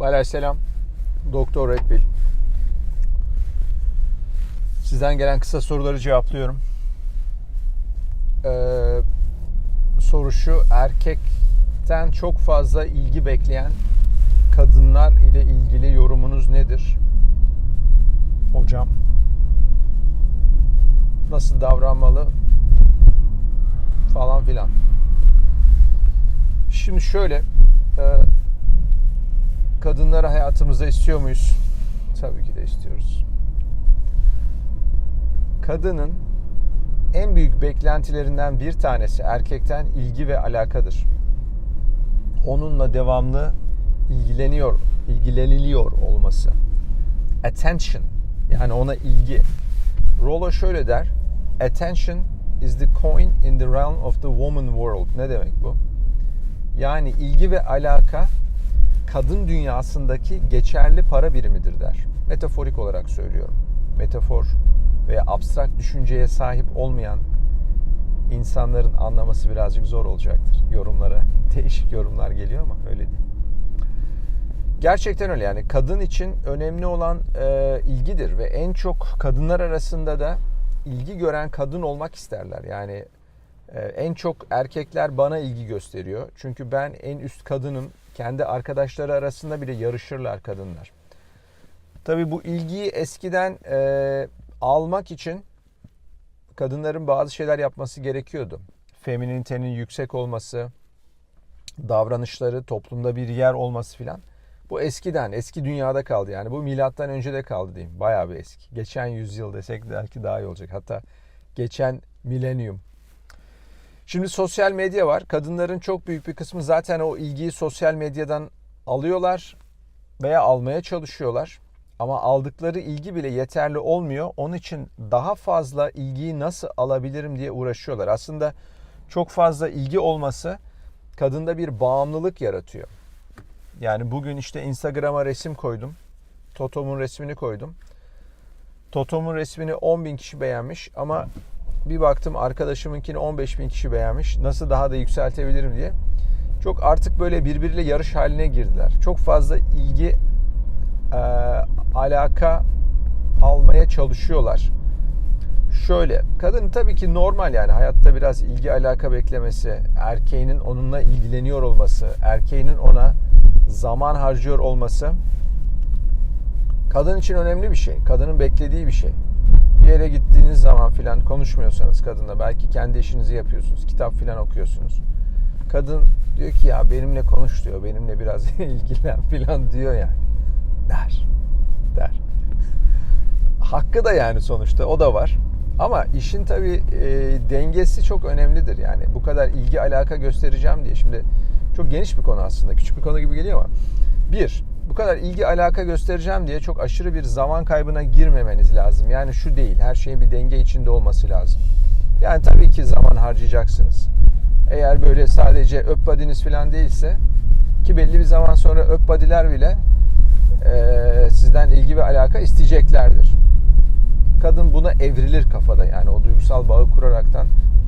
Baylar selam. Doktor Red Pill. Sizden gelen kısa soruları cevaplıyorum. Ee, soru şu, erkekten çok fazla ilgi bekleyen kadınlar ile ilgili yorumunuz nedir? Hocam. Nasıl davranmalı? Falan filan. Şimdi şöyle, e, kadınları hayatımızda istiyor muyuz? Tabii ki de istiyoruz. Kadının en büyük beklentilerinden bir tanesi erkekten ilgi ve alakadır. Onunla devamlı ilgileniyor, ilgileniliyor olması. Attention yani ona ilgi. Rollo şöyle der. Attention is the coin in the realm of the woman world. Ne demek bu? Yani ilgi ve alaka kadın dünyasındaki geçerli para birimidir der. Metaforik olarak söylüyorum. Metafor veya abstrakt düşünceye sahip olmayan insanların anlaması birazcık zor olacaktır. Yorumlara değişik yorumlar geliyor ama öyle değil. Gerçekten öyle yani kadın için önemli olan e, ilgidir ve en çok kadınlar arasında da ilgi gören kadın olmak isterler. Yani e, en çok erkekler bana ilgi gösteriyor. Çünkü ben en üst kadınım. Kendi arkadaşları arasında bile yarışırlar kadınlar. Tabii bu ilgiyi eskiden e, almak için kadınların bazı şeyler yapması gerekiyordu. Feminitenin yüksek olması, davranışları, toplumda bir yer olması filan. Bu eskiden, eski dünyada kaldı yani. Bu milattan önce de kaldı diyeyim. Bayağı bir eski. Geçen yüzyıl desek belki daha iyi olacak. Hatta geçen milenyum. Şimdi sosyal medya var. Kadınların çok büyük bir kısmı zaten o ilgiyi sosyal medyadan alıyorlar veya almaya çalışıyorlar. Ama aldıkları ilgi bile yeterli olmuyor. Onun için daha fazla ilgiyi nasıl alabilirim diye uğraşıyorlar. Aslında çok fazla ilgi olması kadında bir bağımlılık yaratıyor. Yani bugün işte Instagram'a resim koydum. Totom'un resmini koydum. Totom'un resmini 10 bin kişi beğenmiş ama bir baktım arkadaşımınkini 15 bin kişi beğenmiş. Nasıl daha da yükseltebilirim diye. Çok artık böyle birbiriyle yarış haline girdiler. Çok fazla ilgi, e, alaka almaya çalışıyorlar. Şöyle, kadın tabii ki normal yani hayatta biraz ilgi alaka beklemesi, erkeğinin onunla ilgileniyor olması, erkeğinin ona zaman harcıyor olması kadın için önemli bir şey. Kadının beklediği bir şey. Bir yere gittiğiniz zaman filan konuşmuyorsanız kadınla belki kendi işinizi yapıyorsunuz, kitap filan okuyorsunuz. Kadın diyor ki ya benimle konuş diyor, benimle biraz ilgilen filan diyor yani. Der. Der. Hakkı da yani sonuçta o da var. Ama işin tabii e, dengesi çok önemlidir yani. Bu kadar ilgi alaka göstereceğim diye. Şimdi çok geniş bir konu aslında. Küçük bir konu gibi geliyor ama. Bir, bu kadar ilgi alaka göstereceğim diye çok aşırı bir zaman kaybına girmemeniz lazım. Yani şu değil, her şeyin bir denge içinde olması lazım. Yani tabii ki zaman harcayacaksınız. Eğer böyle sadece öp badiniz falan değilse ki belli bir zaman sonra öp badiler bile e, sizden ilgi ve alaka isteyeceklerdir. Kadın buna evrilir kafada yani o duygusal bağı kuraraktan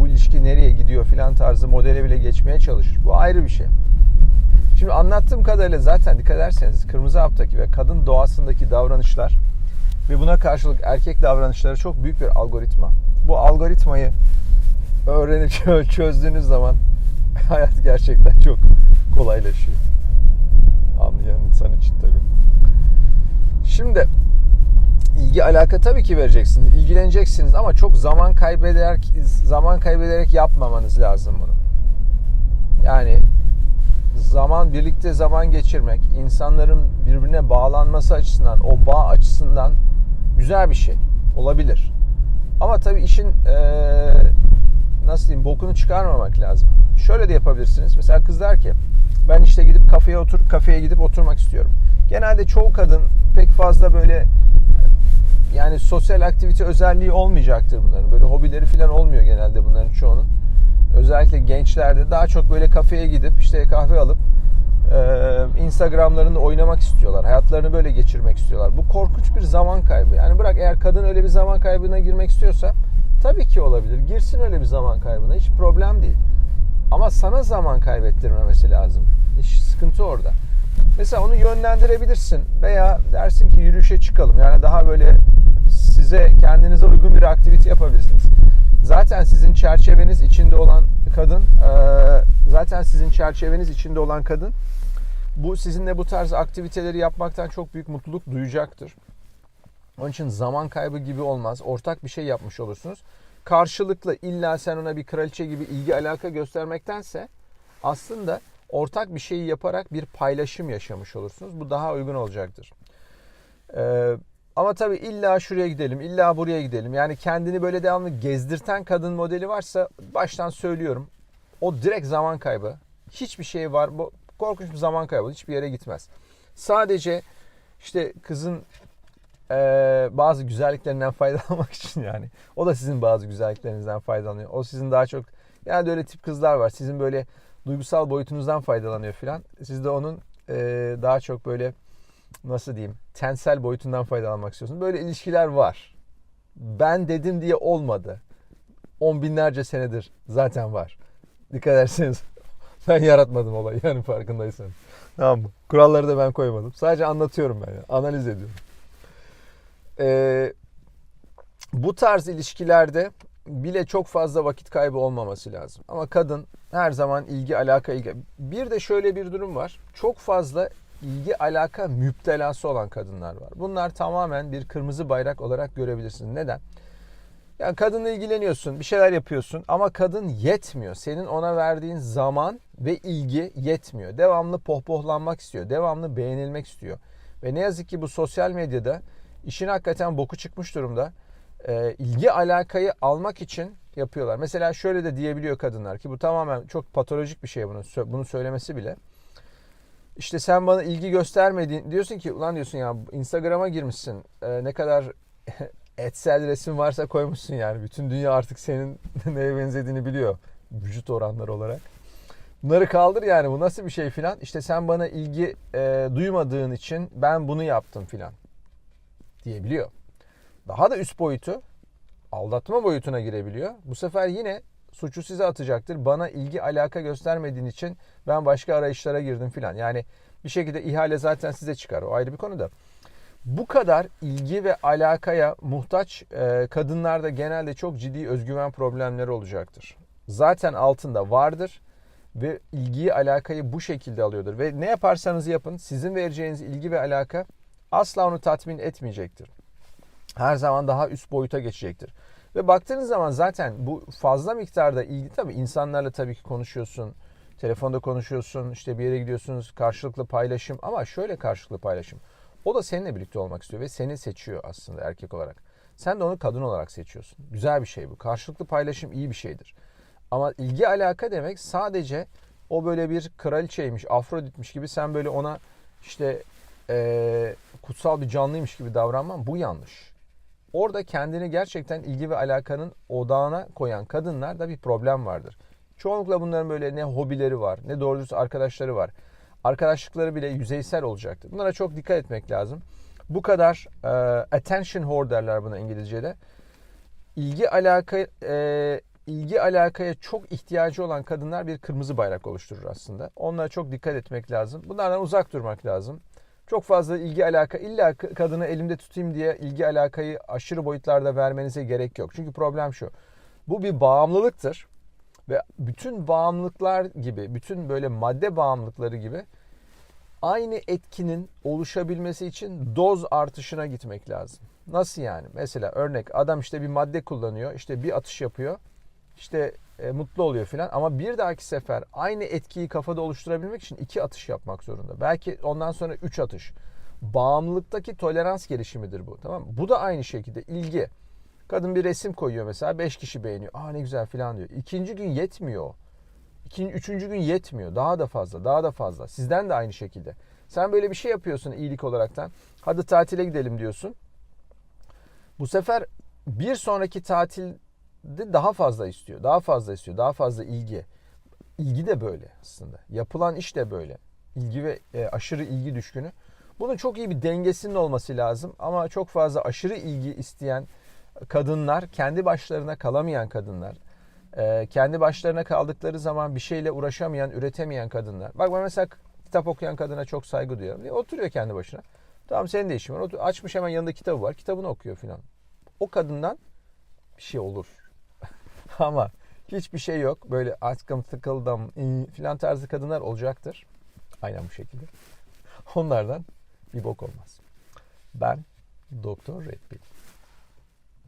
bu ilişki nereye gidiyor filan tarzı modele bile geçmeye çalışır. Bu ayrı bir şey. Şimdi anlattığım kadarıyla zaten dikkat ederseniz kırmızı haptaki ve kadın doğasındaki davranışlar ve buna karşılık erkek davranışları çok büyük bir algoritma. Bu algoritmayı öğrenip çözdüğünüz zaman hayat gerçekten çok kolaylaşıyor. Anlayan insan için tabii. Şimdi ilgi alaka tabii ki vereceksiniz, ilgileneceksiniz ama çok zaman kaybederek zaman kaybederek yapmamanız lazım bunu. Yani zaman birlikte zaman geçirmek, insanların birbirine bağlanması açısından, o bağ açısından güzel bir şey olabilir. Ama tabii işin nasıl diyeyim bokunu çıkarmamak lazım. Şöyle de yapabilirsiniz. Mesela kız der ki ben işte gidip kafeye otur kafeye gidip oturmak istiyorum. Genelde çoğu kadın pek fazla böyle yani sosyal aktivite özelliği olmayacaktır bunların. Böyle hobileri falan olmuyor genelde bunların çoğunun. Özellikle gençlerde daha çok böyle kafeye gidip işte kahve alıp e, Instagram'larında oynamak istiyorlar. Hayatlarını böyle geçirmek istiyorlar. Bu korkunç bir zaman kaybı. Yani bırak eğer kadın öyle bir zaman kaybına girmek istiyorsa tabii ki olabilir. Girsin öyle bir zaman kaybına. Hiç problem değil. Ama sana zaman kaybettirmemesi lazım. İş sıkıntı orada. Mesela onu yönlendirebilirsin veya dersin ki yürüyüşe çıkalım. Yani daha böyle size kendinize uygun bir aktivite yapabilirsiniz. Zaten sizin çerçeveniz içinde olan kadın, e, zaten sizin çerçeveniz içinde olan kadın bu sizinle bu tarz aktiviteleri yapmaktan çok büyük mutluluk duyacaktır. Onun için zaman kaybı gibi olmaz. Ortak bir şey yapmış olursunuz. Karşılıklı illa sen ona bir kraliçe gibi ilgi alaka göstermektense aslında ortak bir şeyi yaparak bir paylaşım yaşamış olursunuz. Bu daha uygun olacaktır. Ee, ama tabii illa şuraya gidelim, illa buraya gidelim. Yani kendini böyle devamlı gezdirten kadın modeli varsa baştan söylüyorum. O direkt zaman kaybı. Hiçbir şey var. Bu korkunç bir zaman kaybı. Hiçbir yere gitmez. Sadece işte kızın e, bazı güzelliklerinden faydalanmak için yani. O da sizin bazı güzelliklerinizden faydalanıyor. O sizin daha çok yani öyle tip kızlar var. Sizin böyle duygusal boyutunuzdan faydalanıyor filan. Siz de onun e, daha çok böyle nasıl diyeyim tensel boyutundan faydalanmak istiyorsunuz. Böyle ilişkiler var. Ben dedim diye olmadı. On binlerce senedir zaten var. Dikkat ederseniz ben yaratmadım olayı yani farkındaysanız. Tamam mı? Kuralları da ben koymadım. Sadece anlatıyorum ben. Yani. Analiz ediyorum. Ee, bu tarz ilişkilerde bile çok fazla vakit kaybı olmaması lazım. Ama kadın her zaman ilgi alaka ilgi. Bir de şöyle bir durum var. Çok fazla ilgi alaka müptelası olan kadınlar var. Bunlar tamamen bir kırmızı bayrak olarak görebilirsiniz. Neden? Yani kadınla ilgileniyorsun, bir şeyler yapıyorsun ama kadın yetmiyor. Senin ona verdiğin zaman ve ilgi yetmiyor. Devamlı pohpohlanmak istiyor, devamlı beğenilmek istiyor. Ve ne yazık ki bu sosyal medyada işin hakikaten boku çıkmış durumda. E, ilgi alakayı almak için yapıyorlar. Mesela şöyle de diyebiliyor kadınlar ki bu tamamen çok patolojik bir şey bunu bunu söylemesi bile. İşte sen bana ilgi göstermedin diyorsun ki ulan diyorsun ya Instagram'a girmişsin. E, ne kadar etsel resim varsa koymuşsun yani. Bütün dünya artık senin neye benzediğini biliyor vücut oranları olarak. Bunları kaldır yani bu nasıl bir şey filan. İşte sen bana ilgi e, duymadığın için ben bunu yaptım filan diyebiliyor. Daha da üst boyutu aldatma boyutuna girebiliyor. Bu sefer yine suçu size atacaktır. Bana ilgi alaka göstermediğin için ben başka arayışlara girdim filan. Yani bir şekilde ihale zaten size çıkar. O ayrı bir konu da. Bu kadar ilgi ve alakaya muhtaç e, kadınlarda genelde çok ciddi özgüven problemleri olacaktır. Zaten altında vardır ve ilgiyi alakayı bu şekilde alıyordur. Ve ne yaparsanız yapın sizin vereceğiniz ilgi ve alaka asla onu tatmin etmeyecektir. Her zaman daha üst boyuta geçecektir. Ve baktığınız zaman zaten bu fazla miktarda ilgi tabii insanlarla tabii ki konuşuyorsun. Telefonda konuşuyorsun, işte bir yere gidiyorsunuz, karşılıklı paylaşım ama şöyle karşılıklı paylaşım. O da seninle birlikte olmak istiyor ve seni seçiyor aslında erkek olarak. Sen de onu kadın olarak seçiyorsun. Güzel bir şey bu. Karşılıklı paylaşım iyi bir şeydir. Ama ilgi alaka demek sadece o böyle bir kraliçeymiş, Afroditmiş gibi sen böyle ona işte e, kutsal bir canlıymış gibi davranman bu yanlış. Orada kendini gerçekten ilgi ve alakanın odağına koyan kadınlarda bir problem vardır. Çoğunlukla bunların böyle ne hobileri var, ne doğru dürüst arkadaşları var. Arkadaşlıkları bile yüzeysel olacaktır. Bunlara çok dikkat etmek lazım. Bu kadar e, attention whore derler buna İngilizce'de. İlgi alaka e, ilgi alakaya çok ihtiyacı olan kadınlar bir kırmızı bayrak oluşturur aslında. Onlara çok dikkat etmek lazım. Bunlardan uzak durmak lazım. Çok fazla ilgi alaka illa kadını elimde tutayım diye ilgi alakayı aşırı boyutlarda vermenize gerek yok. Çünkü problem şu. Bu bir bağımlılıktır. Ve bütün bağımlılıklar gibi, bütün böyle madde bağımlılıkları gibi aynı etkinin oluşabilmesi için doz artışına gitmek lazım. Nasıl yani? Mesela örnek adam işte bir madde kullanıyor, işte bir atış yapıyor, işte e, mutlu oluyor filan ama bir dahaki sefer aynı etkiyi kafada oluşturabilmek için iki atış yapmak zorunda. Belki ondan sonra üç atış. Bağımlılıktaki tolerans gelişimidir bu. Tamam mı? Bu da aynı şekilde ilgi. Kadın bir resim koyuyor mesela. Beş kişi beğeniyor. Aa ne güzel falan diyor. İkinci gün yetmiyor. İkinci, üçüncü gün yetmiyor. Daha da fazla, daha da fazla. Sizden de aynı şekilde. Sen böyle bir şey yapıyorsun iyilik olaraktan. Hadi tatile gidelim diyorsun. Bu sefer bir sonraki tatilde daha fazla istiyor. Daha fazla istiyor. Daha fazla ilgi. İlgi de böyle aslında. Yapılan iş de böyle. İlgi ve e, aşırı ilgi düşkünü. Bunun çok iyi bir dengesinin olması lazım. Ama çok fazla aşırı ilgi isteyen kadınlar, kendi başlarına kalamayan kadınlar, kendi başlarına kaldıkları zaman bir şeyle uğraşamayan, üretemeyen kadınlar. Bak ben mesela kitap okuyan kadına çok saygı duyuyorum. diye oturuyor kendi başına. Tamam senin de işin var. Açmış hemen yanında kitabı var. Kitabını okuyor filan. O kadından bir şey olur. Ama hiçbir şey yok. Böyle atkım tıkıldım filan tarzı kadınlar olacaktır. Aynen bu şekilde. Onlardan bir bok olmaz. Ben Doktor Red.